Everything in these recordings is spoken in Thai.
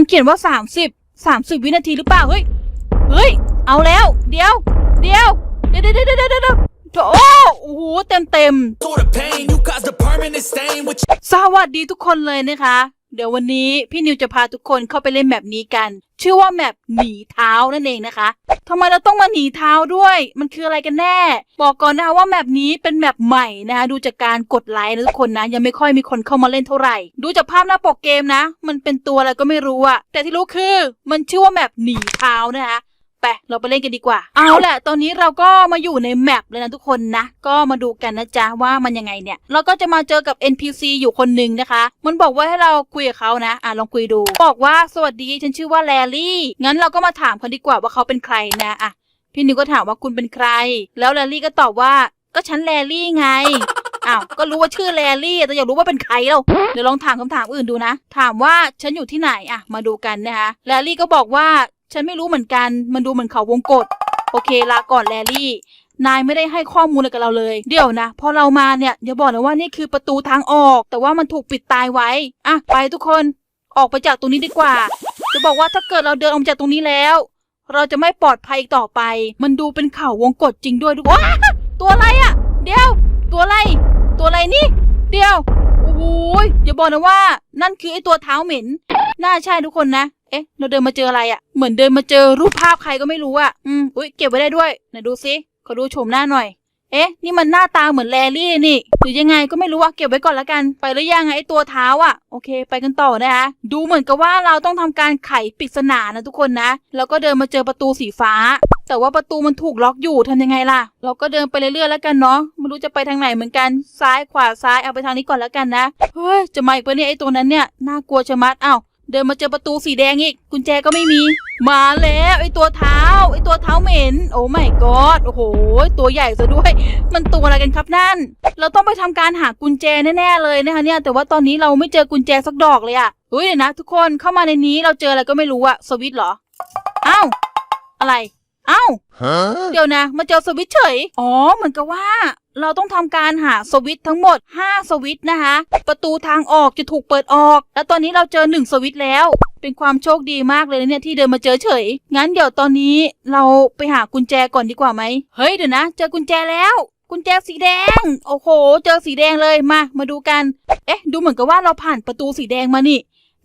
มันเขียนว่าสามสิบสามสิบวินาทีหรือเปล่า เฮ้ย เฮ้ย เอาแล้ว เดี๋ยว เดี๋ยว เดี๋ยวเดี๋ยวเดี๋ยวเดี๋ยวเดี๋ยวโถ่โอ้โห เต็มเต็ม Through the pain, you caused a permanent stain with ๆสวัสดีทุกคนเลยนะคะ เดี๋ยววันนี้พี่นิวจะพาทุกคนเข้าไปเล่นแมปนี้กัน ชื่อว่าแมปหนีเท้านั่นเองนะคะทำไมเราต้องมาหนีเท้าด้วย มันคืออะไรกันแน่ บอกก่อนนะคะว่าแมปนี้เป็นแมปใหม่นะคะดูจากการกดไลค์นะทุกคนนะ ยังไม่ค่อยมีคนเข้ามาเล่นเท่าไหร่ ดูจากภาพหน้าปกเกมนะ มันเป็นตัวอะไรก็ไม่รู้อะแต่ที่รู้คือ มันชื่อว่าแมปหนีเท้านะคะ ไปเราไปเล่นกันดีกว่า เอาแหละตอนนี้เราก็มาอยู่ในแมปเลยนะทุกคนนะ ก็มาดูกันนะจ๊ะว่ามันยังไงเนี่ย เราก็จะมาเจอกับ NPC อยู่คนหนึ่งนะคะ มันบอกว่าให้เราคุยกับเขานะ อะลองคุยดู บอกว่าสวัสดีฉันชื่อว่าแลลี่ งั้นเราก็มาถามเขาดีกว่าว่าเขาเป็นใครนะอะพี่นิวก็ถามว่าคุณเป็นใคร แล้วแลลี่ก็ตอบว่าก็ฉันแลลี่ไงอ้าวก็รู้ว่าชื่อแลลี่แต่อยากรู้ว่าเป็นใครแล้วเดี๋ยวลองถามคำถามอื่นดูนะ ถามว่าฉันอยู่ที่ไหนอะ มาดูกันนะคะแลลี่ก็บอกว่า ฉันไม่รู้เหมือนกัน มันดูเหมือนเขาวงกฏโอเคลาก่อนแลลี่ นายไม่ได้ให้ข้อมูลอะไรกับเราเลย เดี๋ยวนะ พอเรามาเนี่ยอย่าบอกนะว่านี่คือประตูทางออก แต่ว่ามันถูกปิดตายไว้ อะ ไปทุกคน ออกไปจากตรงนี้ดีกว่า จะบอกว่าถ้าเกิดเราเดินออกจากตรงนี้แล้ว เราจะไม่ปลอดภัยอีกต่อไป มันดูเป็นเขาวงกฏจริงด้วยว้าตัวอะไรอะ่ะเดี๋ยว ตัวอะไร ตัวอะไรนี่ เดี๋ยว โอ้โหยอย่าบอกนะว่า นั่นคือไอตัวเท้าเหม็น น่าใช่ทุกคนนะ เอ๊ะ เราเดินมาเจออะไรอะ่ะ เหมือนเดินมาเจอรูปภาพใครก็ไม่รู้อะ่ะ อืม อุ้ยเก็บไว้ได้ด้วย ไหนดูซิ ขอดูโฉมหน้าหน่อย เอ๊ะ นี่มันหน้าตาเหมือนแลลี่นี่ หรือยังไงก็ไม่รู้ว่าเก็บไว้ก่อนละกัน ไปหรือยังไอตัวเท้าอะโอเค ไปกันต่อนะคะ ดูเหมือนกับว่าเราต้องทำการไขปริศนานะทุกคนนะ แล้วก็เดินมาเจอประตูสีฟ้า แต่ว่าประตูมันถูกล็อกอยู่ทำยังไงล่ะ เราก็เดินไปเรื่อยๆแล้วกันเนาะ ไม่รู้จะไปทางไหนเหมือนกัน ซ้ายขวาซ้าย เอาไปทางนี้ก่อนแล้วกันนะ เฮ้ย จะมาอีกปะเนี่ยไอตัวนั้นเนี่ย น่ากลัวชะมัดอ้าว เดินมาเจอประตูสีแดงอีก กุญแจก็ไม่มี มาแล้วไอตัวเท้าไอตัวเท้าเหม็น โอ้ไม่กอดโอ้โห ตัวใหญ่ซะด้วย มันตัวอะไรกันครับนั่น เราต้องไปทำการหากุญแจแน่ๆเลยนะคะเนี่ย แต่ว่าตอนนี้เราไม่เจอกุญแจสักดอกเลยอะเฮ้ยเดี๋ยวนะ ทุกคนเข้ามาในนี้เราเจออะไรก็ไม่รู้อะสวิตช์เหรออ้าวอะไร อ้าว Huh? เดี๋ยวนะ มาเจอสวิตช์เฉย อ๋อ เหมือนกับว่า เราต้องทำการหาสวิตช์ทั้งหมด 5 สวิตช์นะคะ ประตูทางออกจะถูกเปิดออก แล้วตอนนี้เราเจอ 1 สวิตช์แล้ว เป็นความโชคดีมากเลยนะเนี่ยที่เดินมาเจอเฉย งั้นเดี๋ยวตอนนี้เราไปหากุญแจก่อนดีกว่าไหม เฮ้ยเดี๋ยวนะ เจอกุญแจแล้ว กุญแจสีแดง โอ้โห เจอสีแดงเลย มา มาดูกัน เอ๊ะ ดูเหมือนกับว่าเราผ่านประตูสีแดงมานี่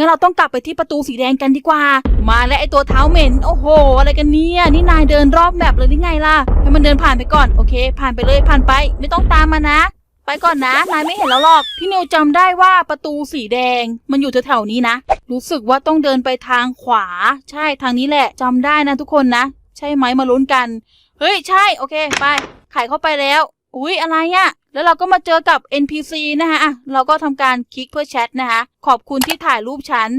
งั้นเราต้องกลับไปที่ประตูสีแดงกันดีกว่า มาแล้วไอตัวเท้าเหม็น โอ้โห อะไรกันเนี่ย นี่นายเดินรอบแมปเลยหรือไงล่ะ ให้มันเดินผ่านไปก่อน โอเค ผ่านไปเลย ผ่านไป ไม่ต้องตามมานะ ไปก่อนนะ นายไม่เห็นแล้วหรอก พี่นิวจำได้ว่าประตูสีแดง มันอยู่แถวๆนี้นะ รู้สึกว่าต้องเดินไปทางขวา ใช่ ทางนี้แหละจำได้นะทุกคนนะ ใช่ไหมมาลุ้นกัน เฮ้ย ใช่ โอเค ไป ไขเข้าไปแล้ว อุ๊ยอะไรอะ แล้วเราก็มาเจอกับ NPC นะคะอะเราก็ทำการคลิกเพื่อแชทนะคะ ขอบคุณที่ถ่ายรูปฉัน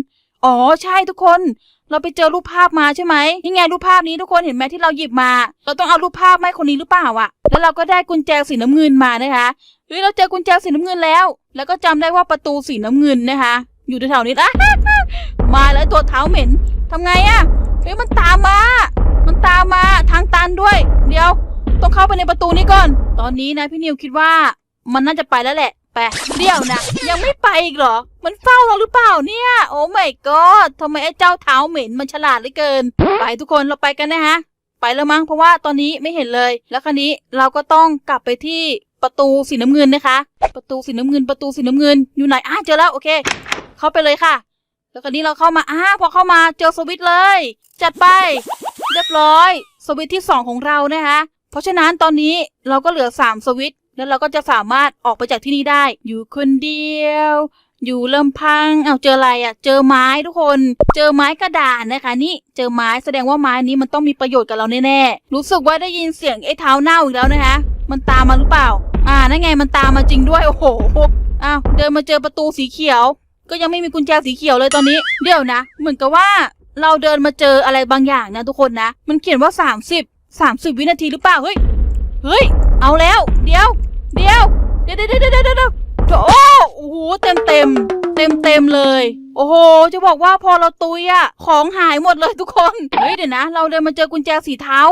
อ๋อใช่ทุกคน เราไปเจอรูปภาพมาใช่ไหมนี่ไงรูปภาพนี้ทุกคนเห็นไหมที่เราหยิบมา เราต้องเอารูปภาพมาให้คนนี้หรือเปล่าอะแล้วเราก็ได้กุญแจสีน้ำเงินมานะคะเฮ้ยเราเจอกุญแจสีน้ำเงินแล้ว แล้วก็จำได้ว่าประตูสีน้ำเงินนะคะ อยู่แถวๆนี้อะมาแล้วตัวเท้าเหม็นทำไงอะเฮ้ยมันตามมา มันตามมาทางตันด้วย เดี๋ยว ต้องเข้าไปในประตูนี้ก่อน ตอนนี้นะพี่นิวคิดว่ามันน่าจะไปแล้วแหละไปเดี๋ยวนะ ยังไม่ไปอีกเหรอ มันเฝ้าเราหรือเปล่าเนี่ย โอ้ไม่ก็ทำไมไอ้เจ้าเท้าเหม็นมันฉลาดเหลือเกิน ไปทุกคนเราไปกันนะฮะ ไปแล้วมั้งเพราะว่าตอนนี้ไม่เห็นเลย แล้วคราวนี้เราก็ต้องกลับไปที่ประตูสีน้ำเงินนะคะ ประตูสีน้ำเงิน ประตูสีน้ำเงินอยู่ไหนอะเจอแล้วโอเค เข้าไปเลยค่ะ แล้วคราวนี้เราเข้ามาอ่าพอเข้ามาเจอสวิตช์เลย จัดไป เรียบร้อย สวิตช์ที่สองของเรานะคะ เพราะฉะนั้นตอนนี้เราก็เหลือ 3 สวิตแล้วเราก็จะสามารถออกไปจากที่นี่ได้ อยู่คนเดียว อยู่ลำพัง เอาเจออะไรอะ เจอไม้ทุกคน เจอไม้กระดานนะคะ นี่เจอไม้แสดงว่าไม้นี้มันต้องมีประโยชน์กับเราแน่ๆ รู้สึกว่าได้ยินเสียงไอ้เท้าเน่าอีกแล้วนะคะ มันตามมาหรือเปล่า อ่า นั่นไงมันตามมาจริงด้วย โอ้โห อ้าว เดินมาเจอประตูสีเขียว ก็ยังไม่มีกุญแจสีเขียวเลยตอนนี้ เดี๋ยวนะ เหมือนกับว่าเราเดินมาเจออะไรบางอย่างนะทุกคนนะ มันเขียนว่า 30 30 วินาทีหรือเปล่า เฮ้ย เฮ้ย เอาแล้ว เดี๋ยว เดี๋ยว เดี๋ยวเดี๋ยวเดี๋ยวเดี๋ยวเดี๋ยวโอ้โอ้โห เต็มเต็ม เต็มเต็มเลย โอ้โห จะบอกว่าพอเราตุยอะของหายหมดเลยทุกคน เฮ้ยเดี๋ยวนะ เราเดินมาเจอกุญแจสีเทา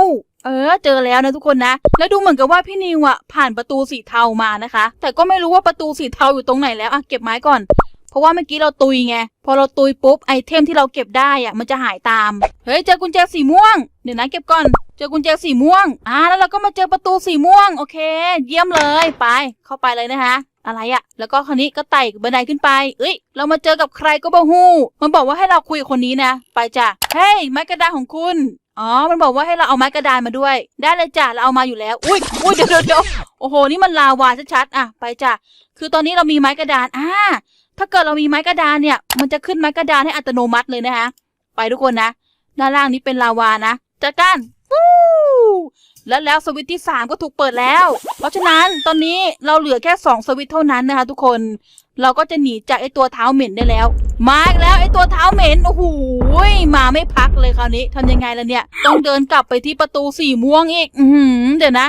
เออ เจอแล้วนะทุกคนนะ แล้วดูเหมือนกับว่าพี่นิวอะผ่านประตูสีเทามานะคะ แต่ก็ไม่รู้ว่าประตูสีเทาอยู่ตรงไหนแล้วอะเก็บไม้ก่อน เพราะว่าเมื่อกี้เราตุยไง พอเราตุยปุ๊บไอเทมที่เราเก็บได้อะมันจะหายตาม เฮ้ยเจอกุญแจสีม่วง เดี๋ยวนะเก็บก่อน เจอกุญแจสีม่วง อ่าแล้วเราก็มาเจอประตูสีม่วง โอเค เยี่ยมเลย ไป เข้าไปเลยนะคะ อะไรอะแล้วก็คราวนี้ก็ไต่บันไดขึ้นไป เอ้ย เรามาเจอกับใครก็บ่ฮู้ มันบอกว่าให้เราคุยกับคนนี้นะ ไปจ้ะ เฮ้ยไม้กระดานของคุณ อ๋อ มันบอกว่าให้เราเอาไม้กระดานมาด้วย ได้เลยจ้ะ เราเอามาอยู่แล้ว อุ้ยอุ้ยเดี๋ยวเดี๋ยวโอ้โห นี่มันลาวาชัดๆ อะ ไปจ้ะ คือตอนนี้เรามีไม้กระดาน อ่า ถ้าเกิดเรามีไม้กระดานเนี่ย มันจะขึ้นไม้กระดานให้อัตโนมัติเลยนะคะ ไปทุกคนนะ ด้านล่างนี้เป็นลาวานะจัดการวู้แล้วแล้วสวิตช์ที่3ก็ถูกเปิดแล้ว เพราะฉะนั้นตอนนี้เราเหลือแค่2สวิตช์เท่านั้นนะคะ ทุกคน เราก็จะหนีจากไอตัวเท้าเหม็นได้แล้ว มาอีกแล้วไอตัวเท้าเหม็น โอ้โห มาไม่พักเลยคราวนี้ทำยังไงล่ะเนี่ย ต้องเดินกลับไปที่ประตูสีม่วงอีก อืเดี๋ยวนะ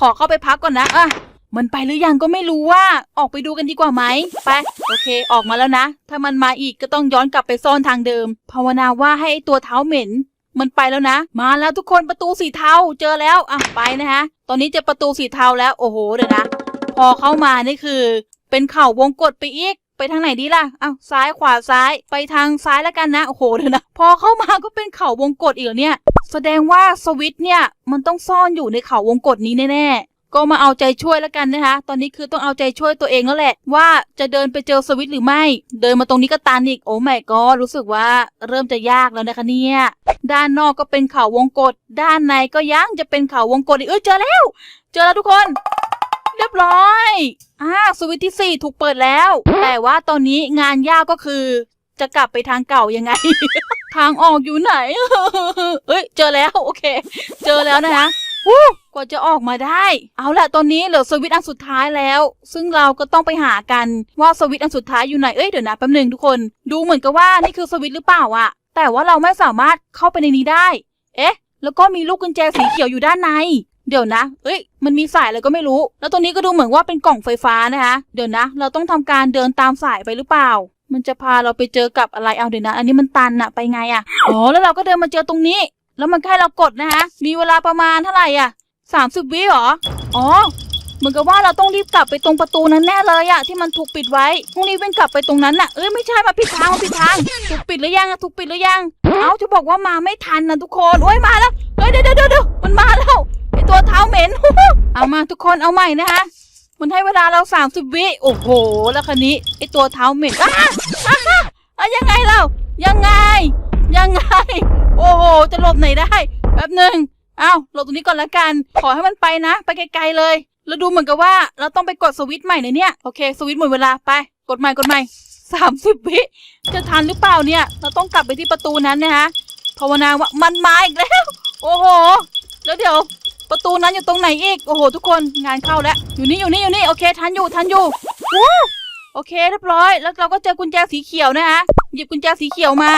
ขอเข้าไปพักก่อนนะอะ มันไปหรือยังก็ไม่รู้ว่า ออกไปดูกันดีกว่าไหม ไป โอเค ออกมาแล้วนะ ถ้ามันมาอีกก็ต้องย้อนกลับไปซ่อนทางเดิม ภาวนาว่าให้ไอ้ตัวเท้าเหม็น มันไปแล้วนะ มาแล้วทุกคนประตูสีเทา เจอแล้ว อะ ไปนะฮะ ตอนนี้เจะประตูสีเทาแล้ว โอ้โห เดี๋ยวนะ พอเข้ามานี่คือ เป็นเข่าวงกดไปอีก ไปทางไหนดีล่ะอ้าวซ้ายขวาซ้าย ไปทางซ้ายแล้วกันนะ โอ้โห เดี๋ยวนะ พอเข้ามาก็เป็นเข่าวงกดอีกเหรอเนี่ย แสดงว่าสวิตช์เนี่ย มันต้องซ่อนอยู่ในเข่าวงกดนี้แน่ๆ ก็มาเอาใจช่วยแล้วกันนะคะ ตอนนี้คือต้องเอาใจช่วยตัวเองแล้วแหละ ว่าจะเดินไปเจอสวิตหรือไม่ เดินมาตรงนี้ก็ตันอีก โอ้ไม่ก็รู้สึกว่าเริ่มจะยากแล้วนะคะเนี่ย ด้านนอกก็เป็นเขาวงกตด้านในก็ยังจะเป็นเขาวงกตอีก เอ้ยเจอแล้ว เจอแล้วทุกคน เรียบร้อยอ่าสวิตช์ที่ 4 ถูกเปิดแล้ว แต่ว่าตอนนี้งานยากก็คือ จะกลับไปทางเก่ายังไง ทางออกอยู่ไหน เอ้ยเจอแล้วโอเค เจอแล้วนะคะ วู้กว่าจะออกมาได้ เอาละตอนนี้เหลือสวิตช์อันสุดท้ายแล้ว ซึ่งเราก็ต้องไปหากันว่าสวิตช์อันสุดท้ายอยู่ไหน เอ้ยเดี๋ยวนะแป๊บหนึ่งทุกคน ดูเหมือนกับว่านี่คือสวิตช์หรือเปล่าอะแต่ว่าเราไม่สามารถเข้าไปในนี้ได้ เอ๊ะ แล้วก็มีลูกกุญแจสีเขียวอยู่ด้านใน เดี๋ยวนะ เอ้ย มันมีสายอะไรก็ไม่รู้ แล้วตัวนี้ก็ดูเหมือนว่าเป็นกล่องไฟฟ้านะคะ เดี๋ยวนะ เราต้องทำการเดินตามสายไปหรือเปล่า มันจะพาเราไปเจอกับอะไร เอาเดี๋ยวนะ อันนี้มันตันอะไปไงอะอ๋อ แล้วเราก็เดินมาเจอตรงนี้ แล้วมันก็ให้เรากดนะคะมีเวลาประมาณเท่าไหร่อะสามสิบวิเหรอ อ๋อ เหมือนกับว่าเราต้องรีบกลับไปตรงประตูนั้นแน่เลยอะที่มันถูกปิดไว้ต้องรีบวิ่งกลับไปตรงนั้นน่ะ เอ้ยไม่ใช่มาผิดทางมาผิดทาง ถูกปิดหรือยังอะถูกปิดหรือยัง เอ้าจะบอกว่ามาไม่ทันนะทุกคน โอ้ยมาแล้ว เฮ้ยเดี๋ยวเดี๋ยวเดี๋ยวมันมาแล้วไอตัวเท้าเหม็น เอามาทุกคนเอาใหม่นะคะมันให้เวลาเราสามสิบวิ โอ้โห แล้วคันนี้ไอตัวเท้าเหม็นอ้าอ้าอะยังไงเรา ยังไง ยังไง โอ้โห จะหลบไหนได้ แป๊บหนึ่งอ้าวหลบตรงนี้ก่อนละกัน ขอให้มันไปนะ ไปไกลๆเลย แล้วดูเหมือนกับว่า เราต้องไปกดสวิตช์ใหม่ในเนี่ย โอเค สวิตช์หมดเวลา ไป กดใหม่ กดใหม่สามสิบวิจะทันหรือเปล่าเนี่ย เราต้องกลับไปที่ประตูนั้นนะคะภาวนาว่ามันมาอีกแล้ว โอ้โห แล้วเดี๋ยว ประตูนั้นอยู่ตรงไหนอีก โอ้โห ทุกคน งานเข้าแล้ว อยู่นี่ อยู่นี่ อยู่นี่ โอเค ทันอยู่ ทันอยู่วู้โอเค เรียบร้อย แล้วเราก็เจอกุญแจสีเขียวนะคะหยิบกุญแจสีเขียวมา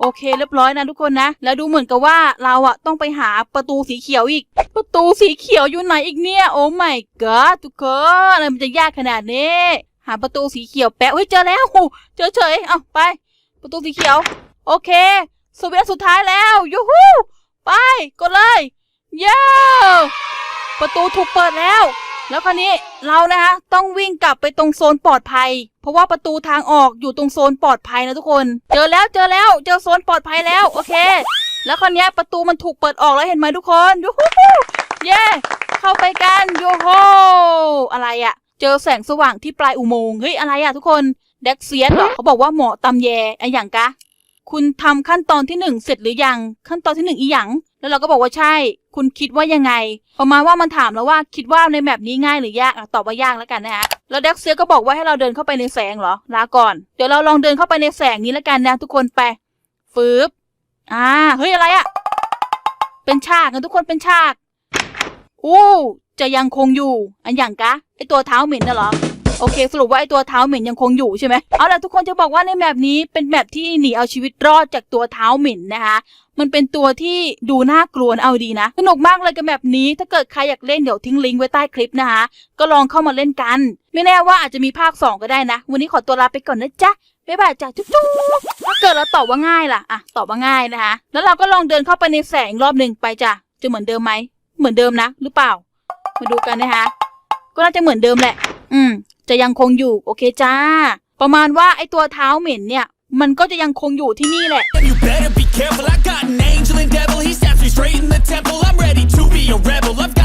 โอเคเรียบร้อยนะทุกคนนะ แล้วดูเหมือนกับว่าเราอะต้องไปหาประตูสีเขียวอีก ประตูสีเขียวอยู่ไหนอีกเนี่ย โอ้ my god ทุกคนอะไรมันจะยากขนาดนี้ หาประตูสีเขียวแปะเฮ้ยเจอแล้วเจอเฉยเอาไป ประตูสีเขียว โอเคสวิตสุดท้ายแล้วยูฮูไปกดเลยเย้ประตูถูกเปิดแล้ว แล้วคราวนี้เรานะคะต้องวิ่งกลับไปตรงโซนปลอดภัย เพราะว่าประตูทางออกอยู่ตรงโซนปลอดภัยนะทุกคน เจอแล้วเจอแล้วเจอโซนปลอดภัยแล้วโอเค แล้วคราวนี้ประตูมันถูกเปิดออกแล้วเห็นไหมทุกคนยูฮูเย้เข้าไปกันโยโฮอะไรอะเจอแสงสว่างที่ปลายอุโมงค์เฮ้ยอะไรอะทุกคนเด็กเซียสเหรอเขาบอกว่าเหมาะตำแยไอะอย่างกะ คุณทำขั้นตอนที่หนึ่งเสร็จหรือยัง ขั้นตอนที่หนึ่งอีหยังแล้วเราก็บอกว่าใช่ คุณคิดว่ายังไง ประมาณว่ามันถามแล้วว่าคิดว่าในแมปนี้ง่ายหรือยากอตอบว่ายากแล้วกันนะฮะแล้วเด็กเซียก็บอกว่าให้เราเดินเข้าไปในแสงเหรอลาก่อน เดี๋ยวเราลองเดินเข้าไปในแสงนี้แล้วกันนะทุกคนไปฟืบอ่าเฮ้ยอะไรอะเป็นฉากนะทุกคนเป็นฉากอู้จะยังคงอยู่ อันอย่างกะไอตัวเท้าเหม็นน่ะเหรอ โอเค สรุปว่าไอตัวเท้าเหม็นยังคงอยู่ใช่ไหมเอาล่ะทุกคนจะบอกว่าในแมปนี้เป็นแมปที่หนีเอาชีวิตรอดจากตัวเท้าเหม็นนะคะมันเป็นตัวที่ดูน่ากลัวเอาดีนะ สนุกมากเลยกับแบบนี้ ถ้าเกิดใครอยากเล่นเดี๋ยวทิ้งลิงก์ไว้ใต้คลิปนะคะ ก็ลองเข้ามาเล่นกัน ไม่แน่ว่าอาจจะมีภาค 2 ก็ได้นะ วันนี้ขอตัวลาไปก่อนนะจ๊ะ บ๊ายบายจ้ะจุ๊บจุ๊บถ้าเกิดเราตอบว่าง่ายล่ะ อะ ตอบว่าง่ายนะคะ แล้วเราก็ลองเดินเข้าไปในแสงรอบหนึ่งไปจ้ะ จะเหมือนเดิมไหม เหมือนเดิมนะ หรือเปล่า มาดูกันนะคะ ก็น่าจะเหมือนเดิมแหละ อืม จะยังคงอยู่โอเคจ้า ประมาณว่าไอตัวเท้าเหม็นเนี่ย มันก็จะยังคงอยู่ที่นี่แหละ You better be careful I got an angel and devil He saps me straight in the temple I'm ready to be a rebel I've